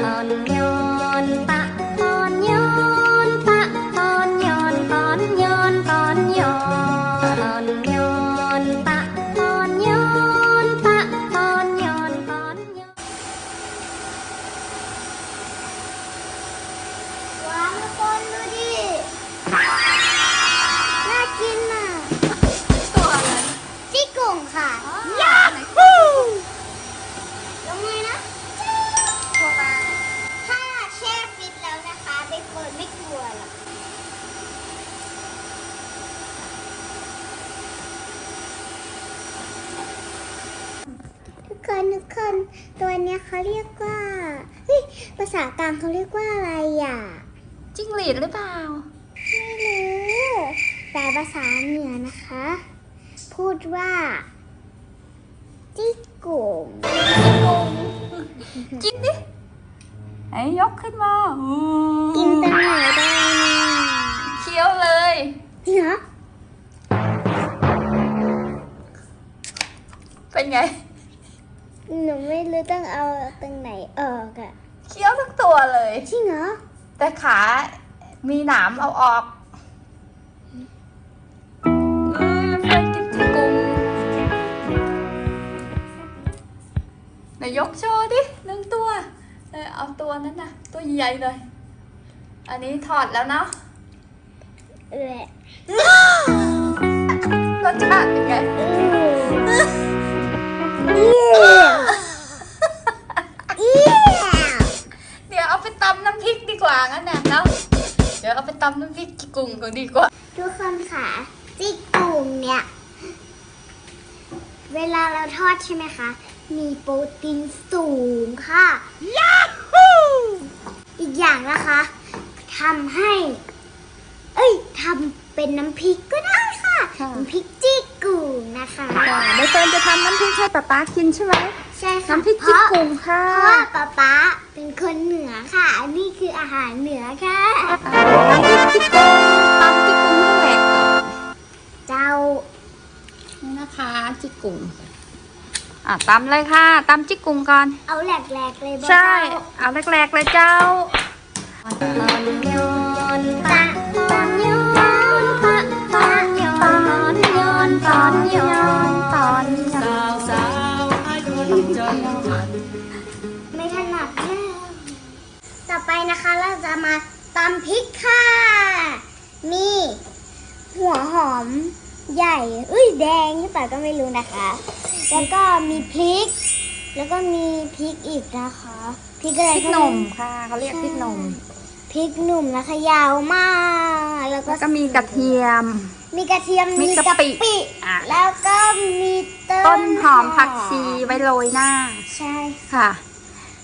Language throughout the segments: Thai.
อ่ คนทุกคนตัวเนี้ยเขาเรียกว่าเฮ้ยภาษากลางเขาเรียกว่าอะไรอะ จิ้งหรีดหรือเปล่า ไม่รู้แต่ภาษาเหนือนะคะ พูดว่าจิกกุ่มกินดิไอ้ยกขึ้นมาอู้กินตั้งไหนได้ ไม่รู้ต้องเอาตั้งไหนออกอะเคี้ยวทั้งตัวเลย จริงเหรอ แต่ขามีหนามเอาออกเออเพื่อนกินที่กรุงไหนยกโชว์ดิหนึ่งตัว เออเอาตัวนั้นนะตัวใหญ่ๆเลย อันนี้ถอดแล้วเนาะเออรสชาติเป็นไงเำน้ำพริกกุ้งก่อนดีกว่า ทุกคนค่ะจิกกุ่มเนี่ย เวลาเราทอดใช่ไหมคะ มีโปรตีนสูงค่ะยาฮูอีกอย่างนะคะทำให้ เอ้ยทำเป็นน้ำพริกก็ได้ค่ะ ค่ะ น้ำพริกจิกกุ่มนะคะใบเฟิร์นจะทำน้ำพริกให้ป๊าป๊ากินใช่ไหม ใช่ค่ะน้ำพริกเพจิกราะกุ้งค่ะเพราะว่าป๊าป๊าเป็นคนเหนือค่ะนี่คืออาหารเหนือค่ะน้ำพริกจิกกุ้งตำจิกกุ้งให้แหลกก่อนเจ้านี่นะคะจิกกุ้งอะตำเลยค่ะตำจิกกุ้งก่อน เอาแหลกๆเลยบ่ใช่เจ้าเอาแรกๆเลยเจ้า อไปนะคะเราจะมาตำพริกค่ะ มีหัวหอมใหญ่อุ้ยแดงหรือเปล่าก็ไม่รู้นะคะ แล้วก็มีพริก แล้วก็มีพริกอีกนะคะพริกอะไรพริกคะหนมค่ะเขาเรียกพริกหนมพริกหนุ่มนะคะยาวมาก แล้วก็แล้วก็มีกระเทียม มีกระเทียมมีกะปิอะ แล้วก็มีต้ต้นหอมผักชีไว้โรยหน้า ใช่ ค่ะ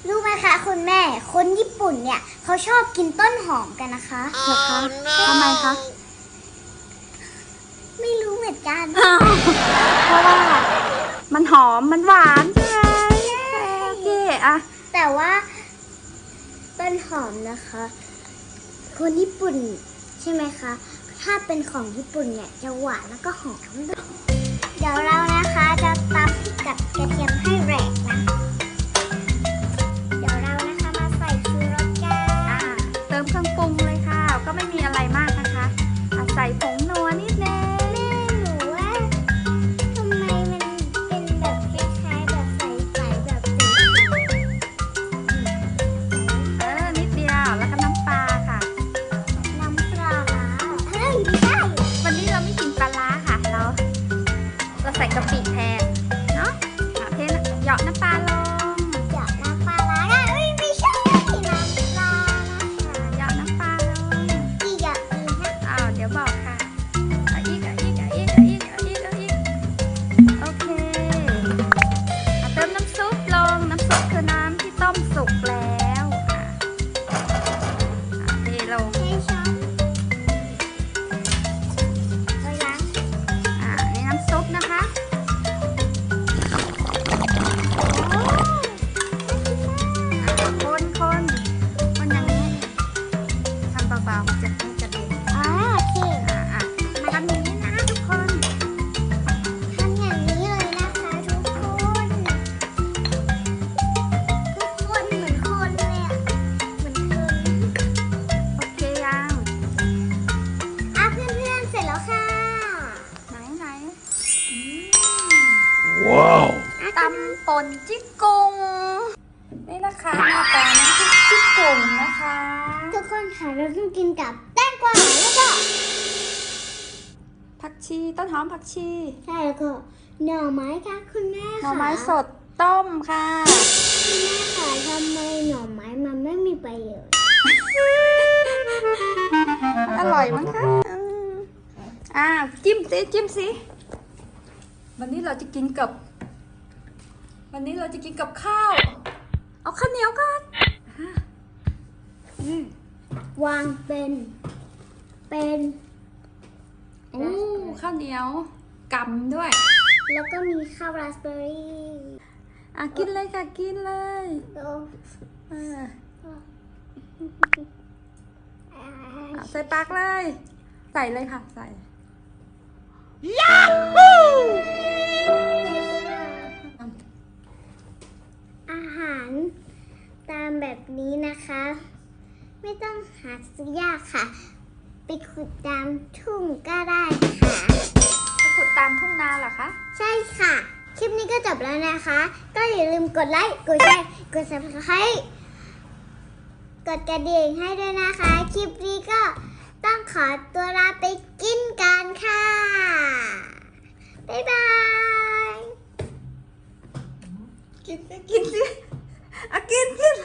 รู้ไหมคะคุณแม่ คนญี่ปุ่นเนี่ยเขาชอบกินต้นหอมกันนะคะเหรอคะทำไมคะ ไม่รู้เหมือนกันเพราะว่ามันหอมมันหวานใช่ไหมโอเคอะแต่ว่า ต้นหอมนะคะ คนญี่ปุ่นใช่ไหมคะ ถ้าเป็นของญี่ปุ่นเนี่ยจะหวานแล้วก็หอมด้วยเดี๋ยวเรานะคะจะตำพริกกับกระเทียมให้แหลก นจิกกุงนี่นะคะหน้าตาน้ำพริกจิกกุงนะคะ ทุกคนค่ะเราต้องกินกับแตงกวาแล้วก็ผักชีต้นหอมผักชีใช่แล้วก็หน่อไม้ค่ะคุณแม่หค่ะน่อไม้สดต้มค่ะคุณแม่ค่ะทำไมหน่อไม้มันไม่มีประโยชน์อร่อยมั้งคะอืมอ่าจิ้มสิจิ้มสิวันนี้เราจะกินกับ วันนี้เราจะกินกับข้าว เอาข้าวเหนียวก่อนอะอืมวางเป็น เป็นโอ้ข้าวเหนียวกำด้วย แล้วก็มีข้าวราสเบอร์รี่อะกินเลยค่ะกินเลยแล้วเอออ่าอะใส่ปากเลย ใส่เลยค่ะ ใส่ ค่ะ ไปขุดตามทุ่งก็ได้ค่ะไปขุดตามทุ่งนาเหรอคะ ใช่ค่ะ คลิปนี้ก็จบแล้วนะคะ ก็อย่าลืมกดไลค์ กดแชร์ กด subscribe กดกระดิ่งให้ด้วยนะคะ คลิปนี้ก็ต้องขอตัวลาไปกินกันค่ะ บ๊ายบาย กินสิกินสิอะกินกิน